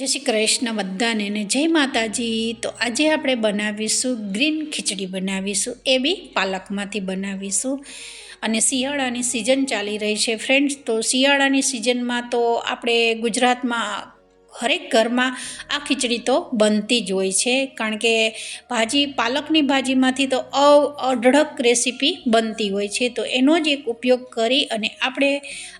જય શ્રી કૃષ્ણ બધાને ને જય માતાજી. તો આજે આપણે બનાવીશું ગ્રીન ખીચડી બનાવીશું. એ બી પાલકમાંથી બનાવીશું. અને શિયાળાની સિઝન ચાલી રહી છે. ફ્રેન્ડ્સ તો શિયાળાની સિઝનમાં તો આપણે ગુજરાતમાં હરેક ઘરમાં આ ખીચડી તો બનતી જ હોય છે. કારણ કે ભાજી, પાલકની ભાજીમાંથી તો અવ અઢળક રેસીપી બનતી હોય છે. તો એનો જ એક ઉપયોગ કરી અને આપણે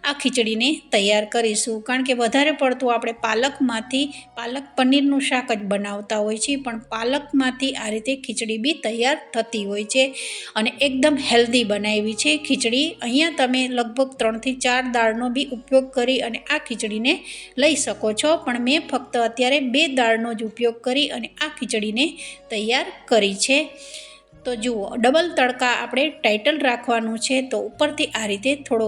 આ ખીચડીને તૈયાર કરીશું. કારણ કે વધારે પડતું આપણે પાલકમાંથી, પાલક પનીરનું શાક જ બનાવતા હોય છે પણ પાલકમાંથી આ રીતે ખીચડી બી તૈયાર થતી હોય છે અને એકદમ હેલ્ધી બનાવી છે. ખીચડી અહીંયા તમે લગભગ ત્રણથી ચાર દાળનો બી ઉપયોગ કરી અને આ ખીચડીને લઈ શકો છો. પણ મેં ફક્ત અત્યારે બે દાળનો જ ઉપયોગ કરી અને આ ખીચડીને તૈયાર કરી છે. તો જુઓ, ડબલ તડકા આપણે ટાઇટલ રાખવાનું છે તો ઉપરથી આ રીતે થોડો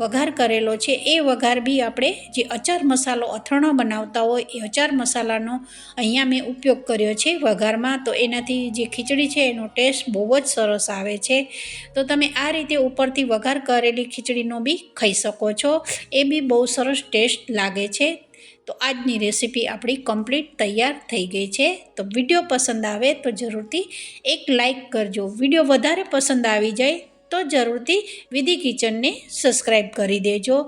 વઘાર કરેલો છે. એ વઘાર બી આપણે જે અચાર મસાલો અથાણો બનાવતા હોય એ અચાર મસાલાનો અહીંયા મેં ઉપયોગ કર્યો છે વઘારમાં. તો એનાથી જે ખીચડી છે એનો ટેસ્ટ બહુ જ સરસ આવે છે. તો તમે આ રીતે ઉપરથી વઘાર કરેલી ખીચડીનો બી ખાઈ શકો છો. એ બી બહુ સરસ ટેસ્ટ લાગે છે. તો આજની રેસીપી આપણી કમ્પ્લીટ તૈયાર થઈ ગઈ છે. તો વીડિયો પસંદ આવે તો જરૂરથી એક લાઈક કરજો. વીડિયો વધારે પસંદ આવી જાય તો જરૂરથી વિધિ કિચનને સબસ્ક્રાઈબ કરી દેજો.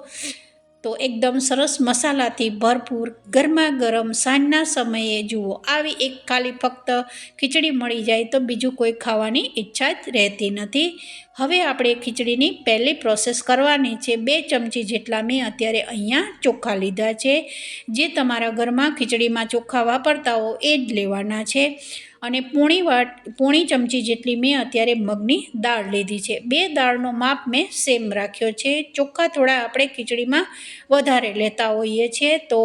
તો એકદમ સરસ મસાલાથી ભરપૂર ગરમા ગરમ સાંજના સમયે જુઓ. આવી એક ખાલી ફક્ત ખીચડી મળી જાય તો બીજું કોઈ ખાવાની ઈચ્છા જ રહેતી નથી. હવે આપણે ખીચડીની પહેલી પ્રોસેસ કરવાની છે. બે ચમચી જેટલા મેં અત્યારે અહીંયા ચોખ્ખા લીધા છે. જે તમારા ઘરમાં ખીચડીમાં ચોખ્ખા વાપરતા હો એ જ લેવાના છે. અને પૂણી વાટ, પૂણી ચમચી જેટલી મેં અત્યારે મગની દાળ લીધી છે. બે દાળનો માપ મેં સેમ રાખ્યો છે. ચોખ્ખા થોડા આપણે ખીચડીમાં વધારે લેતા હોઈએ છીએ તો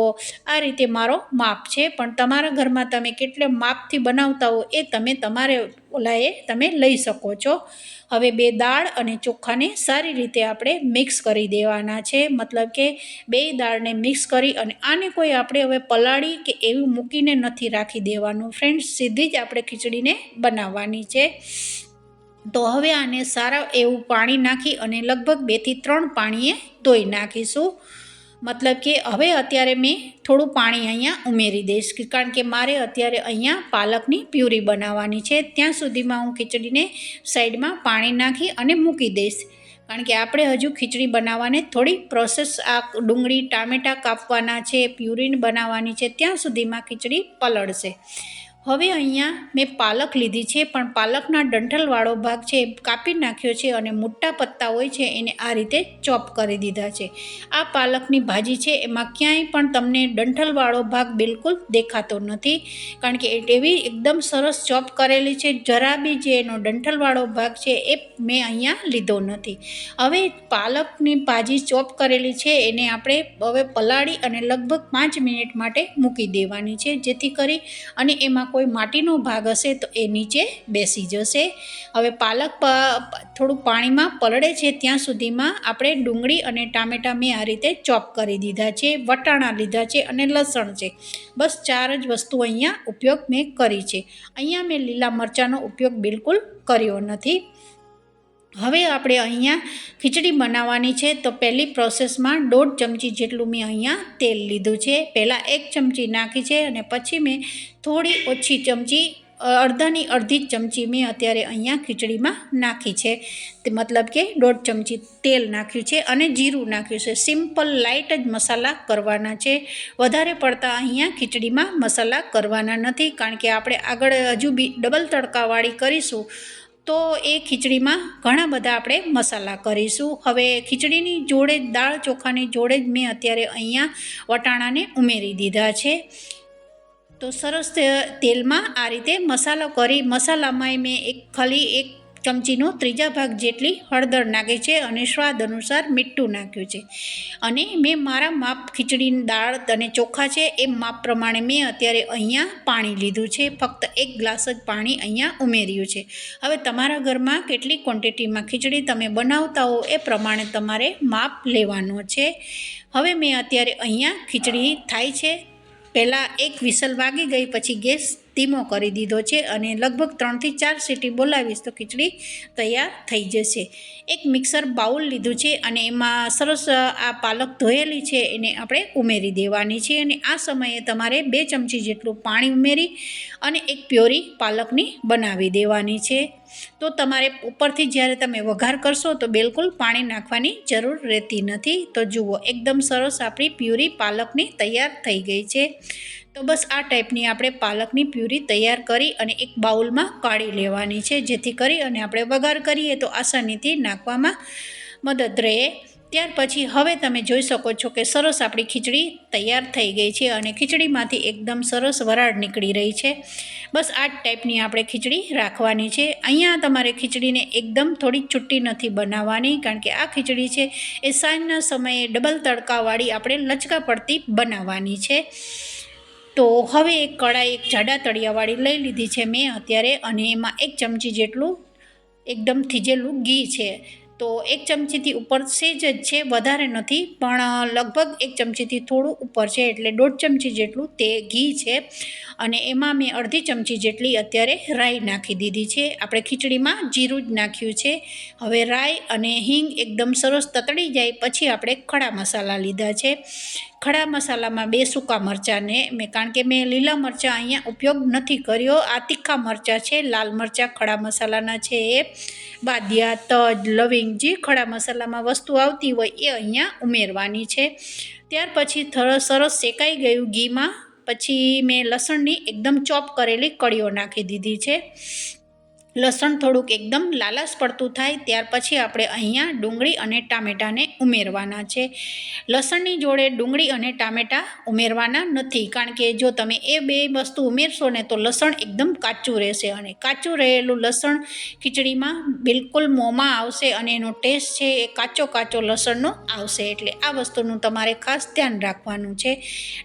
આ રીતે મારો માપ છે. પણ તમારા ઘરમાં તમે કેટલે માપથી બનાવતા હો એ તમે તમારે ઓલાએ તમે લઈ શકો છો. હવે બે દાળ અને ચોખાને સારી રીતે આપણે મિક્સ કરી દેવાના છે. મતલબ કે બે દાળને મિક્સ કરી અને આને કોઈ આપણે હવે પલાળી કે એવું મૂકીને નથી રાખી દેવાનું. ફ્રેન્ડ્સ સીધી જ આપણે ખીચડીને બનાવવાની છે. તો હવે આને સારા એવું પાણી નાખી અને લગભગ બેથી ત્રણ પાણીએ ધોઈ નાખીશું. મતલબ કે હવે અત્યારે મેં થોડું પાણી અહીંયા ઉમેરી દઈશ, કારણ કે મારે અત્યારે અહીંયા પાલકની પ્યુરી બનાવવાની છે. ત્યાં સુધીમાં હું ખીચડીને સાઈડમાં પાણી નાખી અને મૂકી દઈશ. કારણ કે આપણે હજુ ખીચડી બનાવવાને થોડી પ્રોસેસ આ ડુંગળી, ટામેટાં કાપવાના છે, પ્યુરીન બનાવવાની છે, ત્યાં સુધીમાં ખીચડી પલળશે. હવે અહીંયા મેં પાલક લીધી છે, પણ પાલકના ડંઠલવાળો ભાગ છે કાપી નાખ્યો છે અને મોટા પત્તા હોય છે એને આ રીતે ચોપ કરી દીધા છે. આ પાલકની ભાજી છે, એમાં ક્યાંય પણ તમને ડંઠલવાળો ભાગ બિલકુલ દેખાતો નથી, કારણ કે એવી એકદમ સરસ ચોપ કરેલી છે, જરા બી જે એનો ડંઠલવાળો ભાગ છે એ મેં અહીંયા લીધો નથી. હવે પાલકની ભાજી ચોપ કરેલી છે, એને આપણે હવે પલાળી અને લગભગ પાંચ મિનિટ માટે મૂકી દેવાની છે, જેથી કરી અને એમાં કોઈ માટીનો ભાગ હશે તો એ નીચે બેસી જશે. હવે પાલક થોડું પાણીમાં પલળે છે ત્યાં સુધીમાં આપણે ડુંગળી અને ટામેટાં મેં આ રીતે ચોપ કરી દીધા છે, વટાણા લીધા છે અને લસણ છે. બસ ચાર જ વસ્તુ અહીંયા ઉપયોગ મેં કરી છે. અહીંયા મેં લીલા મરચાંનો ઉપયોગ બિલકુલ કર્યો નથી. હવે આપણે અહીંયા ખીચડી બનાવવાની છે. તો પહેલી પ્રોસેસમાં દોઢ ચમચી જેટલું મેં અહીંયા તેલ લીધું છે. પહેલાં એક ચમચી નાખી છે અને પછી મેં થોડી ઓછી ચમચી અડધાની અડધી ચમચી મેં અત્યારે અહીંયા ખીચડીમાં નાખી છે. તે મતલબ કે દોઢ ચમચી તેલ નાખ્યું છે અને જીરું નાખ્યું છે. સિમ્પલ લાઇટ જ મસાલા કરવાના છે. વધારે પડતા અહીંયા ખીચડીમાં મસાલા કરવાના નથી. કારણ કે આપણે આગળ હજુ બી ડબલ તડકાવાળી કરીશું. તો એ ખીચડીમાં ઘણા બધા આપણે મસાલા કરીશું. હવે ખીચડીની જોડે જ દાળ ચોખાની જોડે જ મેં અત્યારે અહીંયા વટાણાને ઉમેરી દીધા છે. તો સરસ તેલમાં આ રીતે મસાલો કરી મસાલામાં મેં એક ખાલી એક ચમચીનો ત્રીજા ભાગ જેટલી હળદર નાખી છે અને સ્વાદ અનુસાર મીઠું નાખ્યું છે. અને મેં મારા માપ ખીચડીની દાળ અને ચોખા છે એ માપ પ્રમાણે મેં અત્યારે અહીંયા પાણી લીધું છે. ફક્ત એક ગ્લાસ જ પાણી અહીંયા ઉમેર્યું છે. હવે તમારા ઘરમાં કેટલી ક્વોન્ટિટીમાં ખીચડી તમે બનાવતા હો એ પ્રમાણે તમારે માપ લેવાનો છે. હવે મેં અત્યારે અહીંયા ખીચડી થાય છે. પહેલાં એક વિસલ વાગી ગઈ પછી ગેસ ધીમો કરી દીધો છે અને લગભગ ત્રણથી ચાર સીટી બોલાવીશ તો ખીચડી તૈયાર થઈ જશે. એક મિક્સર બાઉલ લીધું છે અને એમાં સરસ આ પાલક ધોયેલી છે એને આપણે ઉમેરી દેવાની છે અને આ સમયે તમારે બે ચમચી જેટલું પાણી ઉમેરી અને એક પ્યોરી પાલકની બનાવી દેવાની છે. તો તમારે ઉપરથી જ્યારે તમે વઘાર કરશો તો બિલકુલ પાણી નાખવાની જરૂર રહેતી નથી. તો જુઓ, એકદમ સરસ આપણી પ્યુરી પાલકની તૈયાર થઈ ગઈ છે. તો બસ આ ટાઈપની આપણે પાલકની પ્યુરી તૈયાર કરી અને એક બાઉલમાં કાઢી લેવાની છે. જેથી કરી અને આપણે વઘાર કરીએ તો આસાનીથી નાખવામાં મદદ રહે. ત્યાર પછી હવે તમે જોઈ શકો છો કે સરસ આપણી ખીચડી તૈયાર થઈ ગઈ છે અને ખીચડીમાંથી એકદમ સરસ વરાળ નીકળી રહી છે. બસ આ ટાઈપની આપણે ખીચડી રાખવાની છે. અહીંયા તમારે ખીચડીને એકદમ થોડી છુટ્ટી નથી બનાવવાની કારણ કે આ ખીચડી છે એ સાંજના સમયે ડબલ તડકાવાળી આપણે લચકા પડતી બનાવવાની છે. તો હવે એક કડાઈ, એક જાડા તળિયાવાળી લઈ લીધી છે મેં અત્યારે અને એમાં એક ચમચી જેટલું એકદમ થીજેલું ઘી છે. તો એક ચમચીથી ઉપર સેજ જ છે, વધારે નથી, પણ લગભગ એક ચમચીથી થોડું ઉપર છે, એટલે દોઢ ચમચી જેટલું તે ઘી છે. અને એમાં મેં અડધી ચમચી જેટલી અત્યારે રાઈ નાખી દીધી છે. આપણે ખીચડીમાં જીરું જ નાખ્યું છે. હવે રાઈ અને હિંગ એકદમ સરસ તતડી જાય, પછી આપણે ખડા મસાલા લીધા છે. ખડા મસાલામાં બે સૂકા મરચાંને મેં, કારણ કે મેં લીલા મરચાં અહીંયા ઉપયોગ નથી કર્યો. આ તીખા મરચાં છે, લાલ મરચાં ખડા મસાલાના છે. એ બાદિયા, તજ, લવિંગ જે ખડા મસાલામાં વસ્તુ આવતી હોય એ અહીંયા ઉમેરવાની છે. ત્યાર પછી સરસ શેકાઈ ગયું ઘીમાં. પછી મેં લસણની એકદમ ચોપ કરેલી કળીઓ નાખી દીધી છે. લસણ થોડુંક એકદમ લાલાશ પડતું થાય, ત્યાર પછી આપણે અહીંયા ડુંગળી અને ટામેટાને ઉમેરવાના છે. લસણની જોડે ડુંગળી અને ટામેટાં ઉમેરવાના નથી, કારણ કે જો તમે એ બે વસ્તુ ઉમેરશો ને તો લસણ એકદમ કાચું રહેશે અને કાચું રહેલું લસણ ખીચડીમાં બિલકુલ મોંમાં આવશે અને એનો ટેસ્ટ છે એ કાચો કાચો લસણનો આવશે, એટલે આ વસ્તુનું તમારે ખાસ ધ્યાન રાખવાનું છે.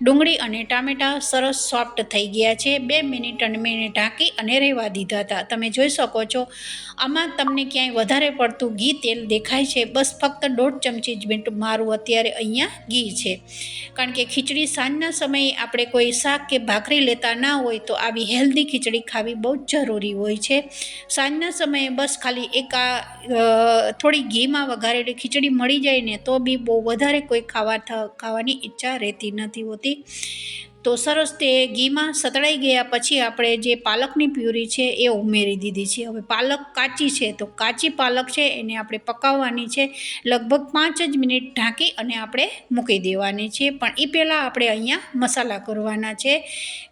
ડુંગળી અને ટામેટાં સરસ સોફ્ટ થઈ ગયા છે, બે મિનિટ અને મિનિટ ઢાંકી અને રહેવા દીધા હતા. તમે જોઈ શકો છો. આમાં તમને ક્યાંય વધારે પડતું ઘી તેલ દેખાય છે. બસ ફક્ત દોઢ ચમચી જ મીઠું. મારું અત્યારે અહીંયા ઘી છે. કારણ કે ખીચડી સાંજના સમયે આપણે કોઈ શાક કે ભાખરી લેતા ના હોય તો આવી હેલ્ધી ખીચડી ખાવી બહુ જ જરૂરી હોય છે. સાંજના સમયે બસ ખાલી એક આ થોડી ઘીમાં વઘારેલી ખીચડી મળી જાય ને તો બી બહુ વધારે કોઈ ખાવા ખાવાની ઈચ્છા રહેતી નથી હોતી. તો સરસ તે ઘીમાં સતળાઈ ગયા પછી આપણે જે પાલકની પ્યુરી છે એ ઉમેરી દીધી છે. હવે પાલક કાચી છે તો કાચી પાલક છે એને આપણે પકાવવાની છે. લગભગ પાંચ જ મિનિટ ઢાંકી અને આપણે મૂકી દેવાની છે. પણ એ પહેલાં આપણે અહીંયા મસાલા કરવાના છે.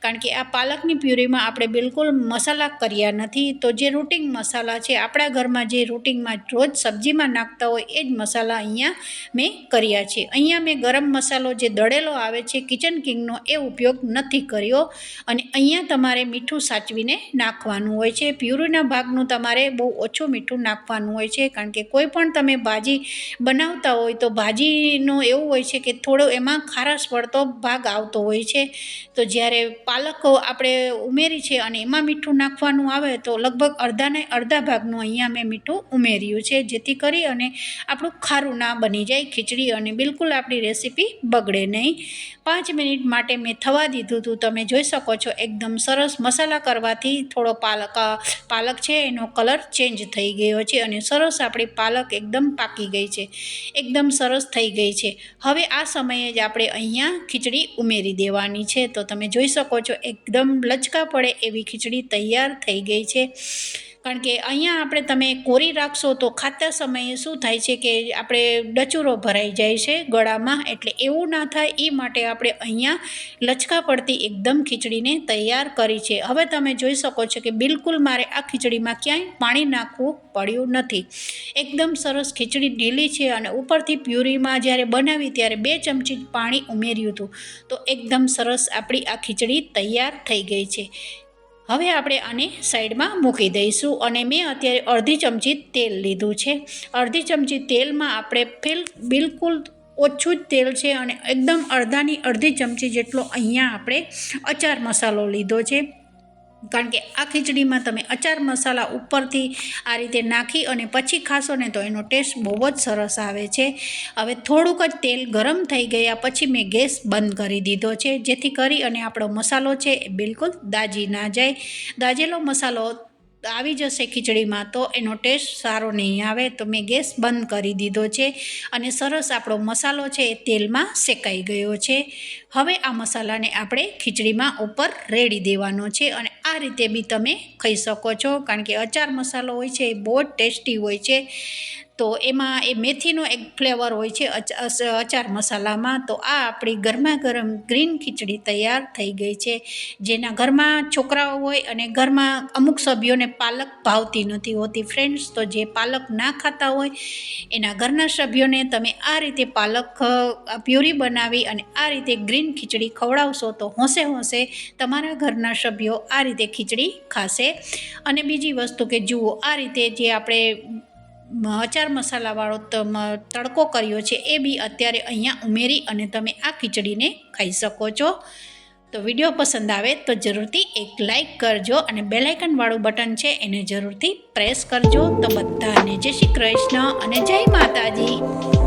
કારણ કે આ પાલકની પ્યુરીમાં આપણે બિલકુલ મસાલા કર્યા નથી. તો જે રૂટિંગ મસાલા છે, આપણા ઘરમાં જે રૂટિંગમાં રોજ સબ્જીમાં નાખતા હોય એ જ મસાલા અહીંયા મેં કર્યા છે. અહીંયા મેં ગરમ મસાલો જે દળેલો આવે છે, કિચન કિંગનો, એ ઉપયોગ ઉપયોગ નથી કર્યો અને અહીંયા તમારે મીઠું સાચવીને નાખવાનું હોય છે. પ્યુરીના ભાગનું તમારે બહુ ઓછું મીઠું નાખવાનું હોય છે કારણ કે કોઈ પણ તમે ભાજી બનાવતા હોય તો ભાજીનો એવું હોય છે કે થોડો એમાં ખારાશ પડતો ભાગ આવતો હોય છે. તો જ્યારે પાલક આપણે ઉમેરી છે અને એમાં મીઠું નાખવાનું આવે તો લગભગ અડધાને અડધા ભાગનું અહીંયા મેં મીઠું ઉમેર્યું છે. જેથી કરી અને આપણું ખારું ના બની જાય, ખીચડી અને બિલકુલ આપણી રેસીપી બગડે નહીં. પાંચ મિનિટ માટે મેં થવા દીધું હતું. તમે જોઈ શકો છો, એકદમ સરસ મસાલા કરવાથી થોડો પાલક પાલક છે એનો કલર ચેન્જ થઈ ગયો છે અને સરસ આપણી પાલક એકદમ પાકી ગઈ છે. એકદમ સરસ થઈ ગઈ છે. હવે આ સમયે જ આપણે અહીંયા ખીચડી ઉમેરી દેવાની છે. તો તમે જોઈ શકો છો, એકદમ લચકા પડે એવી ખીચડી તૈયાર થઈ ગઈ છે. કારણ કે અહીંયા આપણે તમે કોરી રાખશો તો ખાતા સમયે શું થાય છે કે આપણે ડચુરો ભરાઈ જાય છે ગળામાં, એટલે એવું ના થાય એ માટે આપણે અહીંયા લચકા પડતી એકદમ ખીચડીને તૈયાર કરી છે. હવે તમે જોઈ શકો છો કે બિલકુલ મારે આ ખીચડીમાં ક્યાંય પાણી નાખવું પડ્યું નથી. એકદમ સરસ ખીચડી ઢીલી છે અને ઉપરથી પ્યુરીમાં જ્યારે બનાવી ત્યારે બે ચમચી પાણી ઉમેર્યું હતું. તો એકદમ સરસ આપણી આ ખીચડી તૈયાર થઈ ગઈ છે. હવે આપણે આને સાઈડમાં મૂકી દઈશું અને મેં અત્યારે અડધી ચમચી તેલ લીધું છે. અડધી ચમચી તેલમાં આપણે ફિલ, બિલકુલ ઓછું જ તેલ છે અને એકદમ અડધાની અડધી ચમચી જેટલો અહીંયા આપણે અચાર મસાલો લીધો છે. કારણ કે આ ખીચડીમાં તમે અચાર મસાલા ઉપરથી આ રીતે નાખી અને પછી ખાશો ને તો એનો ટેસ્ટ બહુ જ સરસ આવે છે. હવે થોડુંક જ તેલ ગરમ થઈ ગયા પછી મેં ગેસ બંધ કરી દીધો છે. જેથી કરી અને આપણો મસાલો છે એ બિલકુલ દાજી ના જાય. દાજેલો મસાલો આવી જશે ખીચડીમાં, તો એનો ટેસ્ટ સારો નહીં આવે, તો મેં ગેસ બંધ કરી દીધો છે અને સરસ આપણો મસાલો છે એ તેલમાં શેકાઈ ગયો છે. હવે આ મસાલાને આપણે ખીચડીમાં ઉપર રેડી દેવાનો છે અને આ રીતે બી તમે ખાઈ શકો છો, કારણ કે અચાર મસાલો હોય છે એ બહુ જ ટેસ્ટી હોય છે. તો એમાં એ મેથીનો એક ફ્લેવર હોય છે, અચ- અચાર મસાલામાં. તો આ આપણી ગરમા ગરમ ગ્રીન ખીચડી તૈયાર થઈ ગઈ છે, જેના ઘરમાં છોકરાઓ હોય અને ઘરમાં અમુક સભ્યોને પાલક ભાવતી નથી હોતી. ફ્રેન્ડ્સ તો જે પાલક ના ખાતા હોય, એના ઘરના સભ્યોને તમે આ રીતે પાલક પ્યુરી બનાવી અને આ રીતે ગ્રીન ખીચડી ખવડાવશો તો હોંશે હોંશે તમારા ઘરના સભ્યો આ રીતે ખીચડી ખાશે. અને બીજી વસ્તુ કે જુઓ, આ રીતે જે આપણે અચાર મસાલાવાળો તડકો કર્યો છે એ બી અત્યારે અહીંયા ઉમેરી અને તમે આ ખીચડીને ખાઈ શકો છો. તો વીડિયો પસંદ આવે તો જરૂરથી એક લાઈક કરજો અને બેલાઇકનવાળું બટન છે એને જરૂરથી પ્રેસ કરજો. તો બધાને જય શ્રી કૃષ્ણ અને જય માતાજી.